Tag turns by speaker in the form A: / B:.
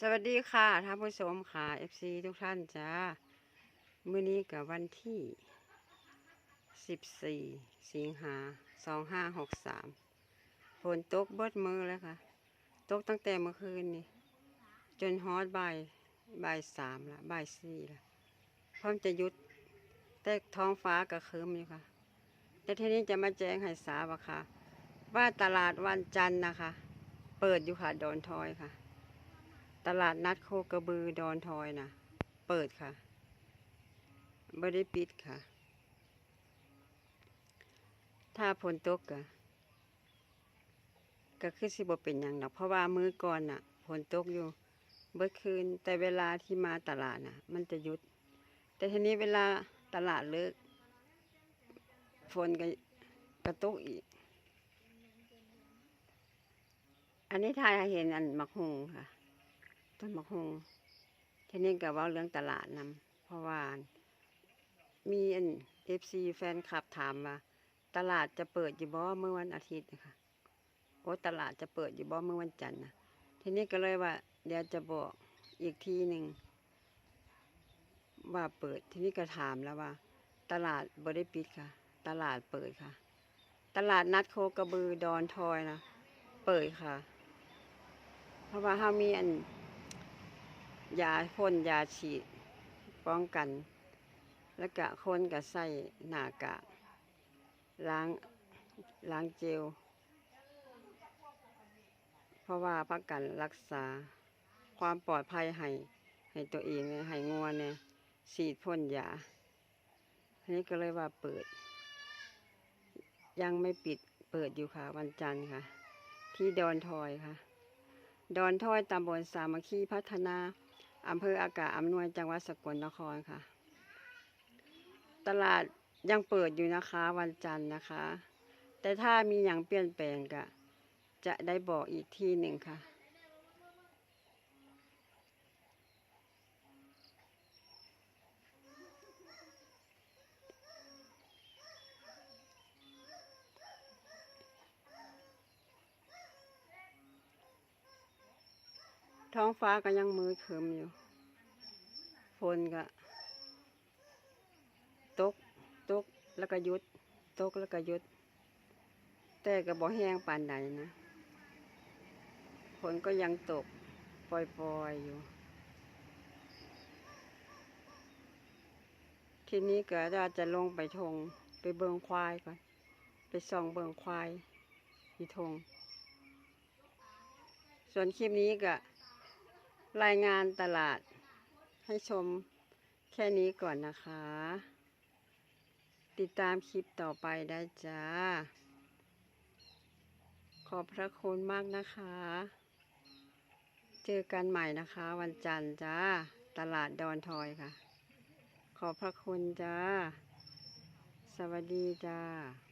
A: สวัสดีค่ะท่านผู้ชมค่ะ FC ทุกท่านจ้ามื้อนี้กับวันที่14สิงหา2563ฝนตกเบิดมือแล้วค่ะ ตกตั้งแต่เมื่อคืนนี่ จนฮอดบ่ายบ่ายสามละบ่ายสี่ละพร้อมจะยุดแต่ท้องฟ้าก็ครึ้มอยู่ค่ะ แต่ทีนี้จะมาแจ้งให้ทราบอะค่ะ ว่าตลาดวันจันทร์นะคะ เปิดอยู่ค่ะ ดอนทอยค่ะ ตลาดนัดโคกระบือดอนทอยนะเปิดค่ะไม่ได้ปิดค่ะ ถ้าฝนตกก็ก็คือสิบเป็นอย่างดอกเพราะว่ามื้อก่อนน่ะฝนตกอยู่เบิดคืนแต่เวลาที่มาตลาดน่ะ มันจะหยุด แต่ทีนี้เวลาตลาดเลิกฝนก็กระตกอีก อันนี้ทายเห็นอันมักฮงค่ะ ต้นมะฮงทีนี้ก็ว่าเรื่องตลาดนำเพราะว่ามีอันเอฟซีแฟนคลับถามว่าตลาดจะเปิดอยู่บ่เมื่อวันอาทิตย์นะคะโอ้ตลาดจะเปิดอยู่บ่เมื่อวันจันทร์นะทีนี้ก็เลยว่า เดี๋ยวจะบอกอีกทีหนึ่งว่าเปิดทีนี้ก็ถามแล้วว่า ตลาดบ่ได้ปิดค่ะ ตลาดเปิดค่ะ ตลาดนัดโคกระบือดอนทอยนะเปิดค่ะ เพราะว่าเขามีอัน ยาพ่นยาฉีดป้องกัน แล้วก็คนก็ใส่หน้ากากล้างล้างเจล เพราะว่าพักกันรักษาความปลอดภัยให้ให้ตัวเองเนี่ยให้งัวเนี่ยฉีดพ่นยาอันนี้ก็เลยว่าเปิด ยังไม่ปิดเปิดอยู่ค่ะ วันจันทร์ค่ะ ที่ดอนทอยค่ะ ดอนทอยตำบลสามัคคีพัฒนา อำเภออากาศอำนวยจังหวัดสกลนครค่ะ ตลาดยังเปิดอยู่นะคะวันจันทร์นะคะ แต่ถ้ามีอย่างเปลี่ยนแปลงก็จะได้บอกอีกที่หนึ่งค่ะ ท้องฟ้าก็ยังมืดครึมอยู่ ฝนก็ตกตกแล้วก็ยุดตกแล้วก็ยุด แต่ก็บ่แห้งปานใดนะฝนก็ยังตกปล่อยๆอยู่ ทีนี้ก็เราจะลงไปทงไปเบิงควายก่อน ไปส่องเบิงควายที่ทง ส่วนคลิปนี้ก็รายงานตลาด ให้ชมแค่นี้ก่อนนะคะ ติดตามคลิปต่อไปได้จ้า ขอบพระคุณมากนะคะ เจอกันใหม่นะคะ วันจันทร์จ้า ตลาดดอนทอยค่ะ ขอบพระคุณจ้า สวัสดีจ้า